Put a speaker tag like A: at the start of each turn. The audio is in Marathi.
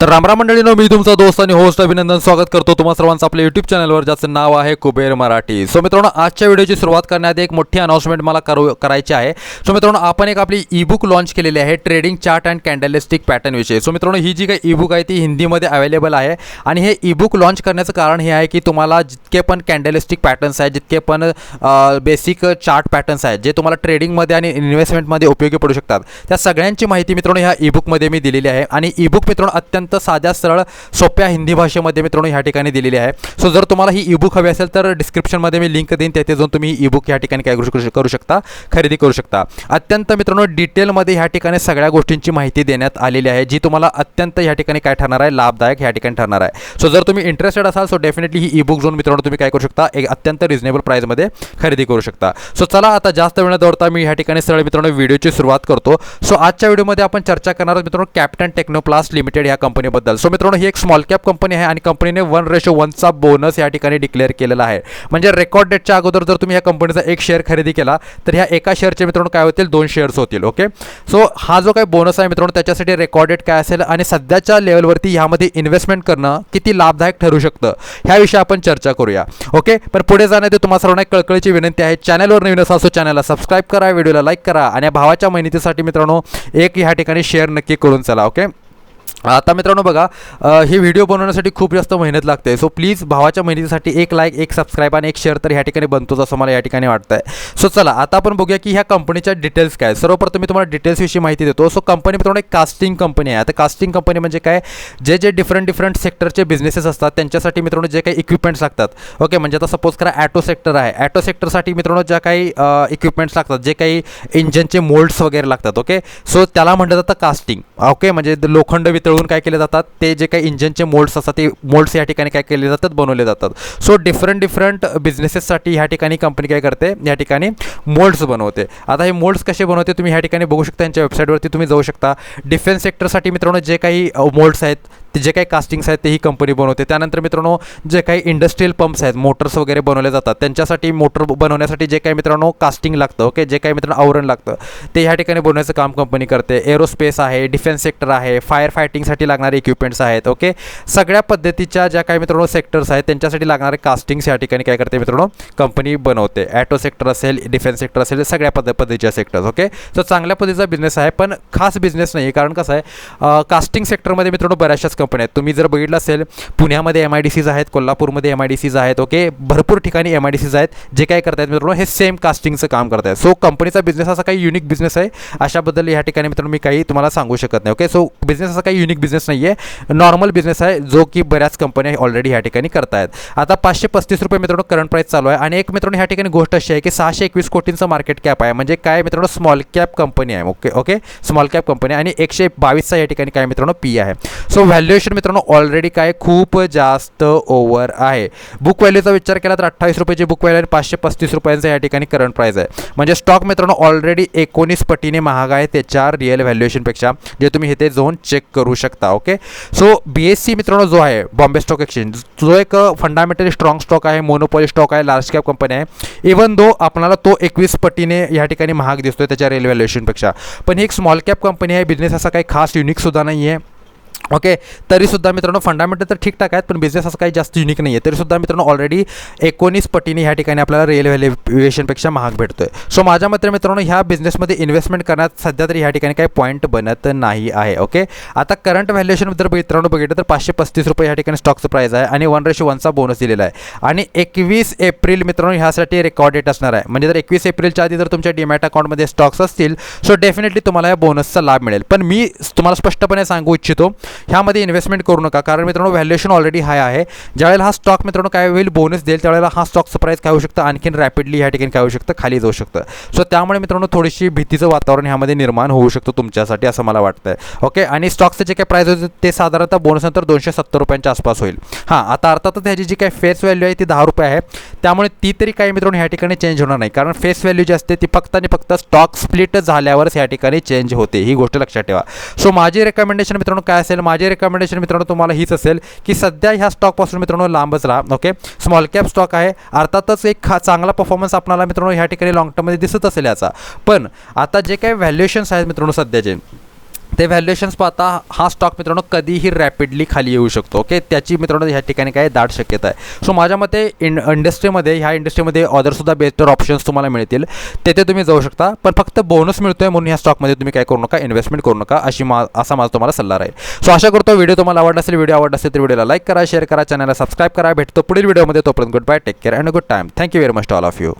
A: तर रामराम मंडळीनो मी तुमचा दोस्त आणि होस्ट अभिनंदन स्वागत करतो. तुम्हा सर्वांचं आपल्या युट्यूब चॅनलवर ज्याचं नाव आहे कुबेर मराठी. सो मित्रांनो आजच्या व्हिडिओची सुरुवात करण्याआधी एक मोठी अनाउन्समेंट मला करू करायची आहे. सो मित्रांनो आपण एक आपली ई बुक लॉन्च केलेली आहे ट्रेडिंग चार्ट अँड कॅन्डलिस्टिक पॅटर्नविषयी सो मित्रांनो ही जी काही ई बुक आहे ती हिंदीमध्ये अवेलेबल आहे. आणि हे ई बुक लॉन्च करण्याचं कारण हे आहे की तुम्हाला जितके पण कॅन्डलिस्टिक पॅटर्न्स आहेत जितके पण बेसिक चार्ट पॅटर्न्स आहेत जे तुम्हाला ट्रेडिंगमध्ये आणि इन्व्हेस्टमेंटमध्ये उपयोगी पडू शकतात त्या सगळ्यांची माहिती मित्रांनो ह्या ई बुकमध्ये मी दिलेली आहे. आणि ई बुक मित्रांनो अत्यंत साध्या सरळ सोप्या हिंदी भाषेमध्ये मित्रांनो ह्या ठिकाणी दिलेली आहे. सो जर तुम्हाला ही ईबुक हवी असेल तर डिस्क्रिप्शनमध्ये मी लिंक देईन. तेथे जाऊन तुम्ही ई बुक ह्या ठिकाणी काय करू करू शकता खरेदी करू शकता. अत्यंत मित्रांनो डिटेलमध्ये ह्या ठिकाणी सगळ्या गोष्टींची माहिती देण्यात आलेली आहे जी तुम्हाला अत्यंत ह्या ठिकाणी काय ठरणार आहे लाभदायक ह्या ठिकाणी ठरणार आहे. सो जर तुम्ही इंटरेस्टेड असाल सो डेफिनेटली ही ई बुक जाऊन मित्रांनो तुम्ही काय करू शकता एक अत्यंत रिझनेबल प्राईजमध्ये खरेदी करू शकता. सो चला आता जास्त वेळ दौडता मी ह्या ठिकाणी सरळ मित्रांनो व्हिडिओची सुरुवात करतो. सो आजच्या व्हिडिओमध्ये आपण चर्चा करणार आहोत मित्रांनो कॅप्टन टेक्नोप्लास्ट लिमिटेड या कंपनी कंपनीबद्दल. सो मित्रांनो ही एक स्मॉल कॅप कंपनी आहे आणि कंपनीने वन रेशो वनचा बोनस या ठिकाणी डिक्लेअर केलेला आहे. म्हणजे रेकॉर्ड डेटच्या अगोदर जर तुम्ही ह्या कंपनीचा एक शेअर खरेदी केला तर ह्या एका शेअरचे मित्रांनो काय होतील? दोन शेअर्स होतील ओके सो हा जो काही बोनस आहे मित्रांनो त्याच्यासाठी रेकॉर्डेड काय असेल आणि सध्याच्या लेवलवरती ह्यामध्ये इन्व्हेस्टमेंट करणं किती लाभदायक ठरू शकतं ह्याविषयी आपण चर्चा करूया ओके पण पुढे जाण्याआधी तुम्हाला सर्वांना एक कळकळीची विनंती आहे चॅनलवर नवीन असा असो चॅनलला सबस्क्राईब करा व्हिडिओला लाईक करा आणि भावाच्या मेहनतीसाठी मित्रांनो एक ह्या ठिकाणी शेअर नक्की करून चला ओके आता मित्रांनो बघा हे व्हिडिओ बनवण्यासाठी खूप जास्त मेहनत लागते. सो प्लीज भावाच्या मेहनतीसाठी एक लाईक एक सबस्क्राईब आणि एक शेअर तर ह्या ठिकाणी बनतोच असं मला या ठिकाणी वाटतं आहे सो चला आता आपण बघूया की ह्या कंपनीच्या डिटेल्स काय सर्वप्रथम मी तुम्हाला डिटेल्सविषयी माहिती देतो. सो कंपनी मित्रांनो एक कास्टिंग कंपनी आहे. आता कास्टिंग कंपनी म्हणजे काय? जे जे डिफरंट डिफरंट सेक्टरचे बिझनेसेस असतात त्यांच्यासाठी मित्रांनो जे काही इक्विपमेंट्स लागतात. ओके म्हणजे आता सपोज करा ॲटो सेक्टर आहे. ॲटो सेक्टरसाठी मित्रांनो ज्या काही इक्विपमेंट्स लागतात जे काही इंजनचे मोल्ड्स वगैरे लागतात ओके सो त्याला म्हटलं आता कास्टिंग ओके म्हणजे लोखंड लोखंड वितळून काय केले जातात? ते जे काही इंजनचे मोल्ड्स असतात ते मोल्ड्स या ठिकाणी काय केले जातात? बनवले जातात. सो डिफरंट डिफरंट बिझनेसेससाठी ह्या ठिकाणी कंपनी काय करते? या ठिकाणी मोल्ड्स बनवते. आता हे मोल्ड्स कसे बनवते? तुम्ही ह्या ठिकाणी बघू शकता यांच्या वेबसाईटवरती तुम्ही जाऊ शकता. डिफेन्स सेक्टरसाठी मित्रांनो जे काही मोल्ड्स आहेत ते जे काही कास्टिंग्स आहेत ते ही कंपनी बनवते. त्यानंतर मित्रांनो जे काही इंडस्ट्रियल पंप्स आहेत मोटर्स वगैरे बनवले जातात. त्यांच्यासाठी मोटर बनवण्यासाठी जे काही मित्रांनो कास्टिंग लागतं ओके जे काही मित्रांनो आवरण लागतं ते ह्या ठिकाणी बनवण्याचं काम कंपनी करते. एरोस्पेस आहे डिफेन्स सेक्टर आहे फायर फायटिंगसाठी लागणारे इक्विपमेंट्स आहेत ओके सगळ्या पद्धतीच्या ज्या काही मित्रांनो सेक्टर्स आहेत त्यांच्यासाठी लागणारे कास्टिंग्स या ठिकाणी काय करते मित्रांनो? कंपनी बनवते. ॲटो सेक्टर असेल डिफेन्स सेक्टर असेल सगळ्या पद्ध पद्धतीच्या सेक्टर्स ओके तर चांगल्या पद्धतीचा बिझनेस आहे पण खास बिझनेस नाही. आहे कारण कसं आहे कास्टिंग सेक्टरमध्ये मित्रांनो बऱ्याचशाच कंपन्या आहेत. तुम्ही जर बघितलं असेल पुण्यामध्ये एम आय डी सीज आहेत कोल्हापूरमध्ये M I D Cs okay okay भरपूर ठिकाणी एम आय डी सीज आहेत जे काय करतायत मित्रांनो हे सेम कास्टिंगचं काम करत आहेत सो कंपनीचा बिझनेस असा काही युनिक बिझनेस आहे. अशाबद्दल ह्या ठिकाणी मित्रांनो मी काही तुम्हाला सांगू शकत नाही ओके सो बिझनेस असा काही युनिक बिझनेस नाही आहे नॉर्मल बिझनेस आहे जो की बऱ्याच कंपन्या ऑलरेडी ह्या ठिकाणी करतायत. आता पाचशे पस्तीस रुपये मित्रांनो करंट प्राईस चालू आहे. आणि एक मित्रांनो ह्या ठिकाणी गोष्ट अशी आहे की सहाशे एकवीस कोटींचं मार्केट कॅप आहे. म्हणजे काय मित्रांनो स्मॉल कॅप कंपनी आहे okay okay small cap company आणि एकशे बावीसचा या ठिकाणी काय मित्रांनो पी आहे. सो व्हॅल्यू व्हॅल्युएशन मित्रांनो ऑलरेडी काय खूप जास्त ओव्हर आहे. बुक व्हॅल्यूचा विचार केला तर अठ्ठावीस रुपयाची बुक व्हॅल्यू आणि पाचशे पस्तीस रुपयांचा या ठिकाणी करंट प्राईस आहे. म्हणजे स्टॉक मित्रांनो ऑलरेडी एकोणीस पटीने महाग आहे त्याच्या रिअल व्हॅल्युएशनपेक्षा जे तुम्ही इथे जाऊन चेक करू शकता okay so B S E मित्रांनो जो आहे बॉम्बे स्टॉक एक्सचेंज जो एक फंडामेंटली स्ट्रॉंग स्टॉक आहे मोनोपॉली स्टॉक आहे लार्ज कॅप कंपनी आहे इवन दो आपल्याला तो एकवीस पटीने या ठिकाणी महाग दिसतोय त्याच्या रेल व्हॅल्युएशनपेक्षा पण ही एक स्मॉल कॅप कंपनी आहे बिझनेस असा काही खास युनिकसुद्धा नाही आहे ओके तरीसुद्धा मित्रांनो फंडामेंटल तर ठीकठाक आहेत पण बिझनेस असं काही जास्त युनिक नाही आहे तरीसुद्धा मित्रांनो ऑलरेडी एकोणीस पटीने ह्या ठिकाणी आपल्याला रेल व्हॅल्युएशनपेक्षा महाग भेटतो आहे सो माझ्या मते मित्रांनो ह्या बिझनेसमध्ये इन्व्हेस्टमेंट करण्यात सध्या तरी ह्या ठिकाणी काही पॉईंट बनत नाही आहे ओके आता करंट व्हॅल्युएशन जर मित्रांनो बघितलं तर पाचशे पस्तीस रुपये ह्या ठिकाणी स्टॉकचं प्राईस आहे आणि वन रेशो वनचा बोनस दिलेला आहे. आणि एकवीस एप्रिल मित्रांनो ह्यासाठी रेकॉर्ड डेट असणार आहे. म्हणजे जर एकवीस एप्रिलच्या आधी जर तुमच्या डीमॅट अकाउंटमध्ये स्टॉक्स असतील सो डेफिनेटली तुम्हाला या बोनसचा लाभ मिळेल. पण मी तुम्हाला स्पष्टपणे सांगू इच्छितो ह्यामध्ये इन्व्हेस्टमेंट करू नका. कारण मित्रांनो व्हॅल्युएशन ऑलरेडी हाय आहे. ज्यावेळेला हा स्टॉक मित्रांनो काय होईल? बोनस देईल. त्यावेळेला हा स्टॉकचं प्राईस काय होऊ शकतं? आणखीन रॅपिडली ह्या ठिकाणी काय होऊ शकतं? खाली जाऊ शकतं. सो त्यामुळे मित्रांनो थोडीशी भीतीचं वातावरण ह्यामध्ये निर्माण होऊ शकतं तुमच्यासाठी असं मला वाटतं ओके आणि स्टॉकचे जे काही प्राईस होते ते साधारणतः बोनस नंतर दोनशे सत्तर रुपयांच्या आसपास होईल. हां आता अर्थातच ह्याची जी काही फेस व्हॅल्यू आहे ती दहा रुपये आहे. त्यामुळे ती तरी काही मित्रांनो ह्या ठिकाणी चेंज होणार नाही. कारण फेस व्हॅल्यू जी असते ती फक्त आणि फक्त स्टॉक स्प्लिट झाल्यावरच ह्या ठिकाणी चेंज होते. ही गोष्ट लक्षात ठेवा. सो माझी रेकमेंडेशन मित्रांनो काय असेल? माझी रेकमेंडेशन मित्रांनो तुम्हाला हीच असेल की सध्या ह्या स्टॉकपासून मित्रांनो लांबच राहा ओके स्मॉल कॅप स्टॉक आहे. अर्थातच एक खा चांगला परफॉर्मन्स आपल्याला मित्रांनो ह्या ठिकाणी लॉंग टर्ममध्ये दिसत असेल याचा. पण आता जे काही व्हॅल्युएशन्स आहेत मित्रांनो सध्याचे ते व्हॅल्युएशन्स पाहता हा स्टॉक मित्रांनो कधीही रॅपिडली खाली येऊ शकतो ओके त्याची मित्रांनो ह्या ठिकाणी काय दाट शक्यता आहे. सो माझ्या मते इन इंडस्ट्रीमध्ये ह्या इंडस्ट्रीमध्ये ऑदरसुद्धा बेटर ऑप्शन्स तुम्हाला मिळतील. तेथे तुम्ही जाऊ शकता पण फक्त बोनस मिळतो आहे म्हणून ह्या स्टॉकमध्ये तुम्ही काय करू नका इन्व्हेस्टमेंट करू नका अशी मा असा माझा तुम्हाला सल्ला राहील. सो आशा करतो व्हिडिओ तुम्हाला आवडला असेल व्हिडिओ आवडला असेल तर व्हिडिओला लाईक करा शेअर करा चॅनलला सबस्क्राईब करा भेटतो पुढील व्हिडिओमध्ये तोपर्यंत good bye take care and good time thank you very much all of you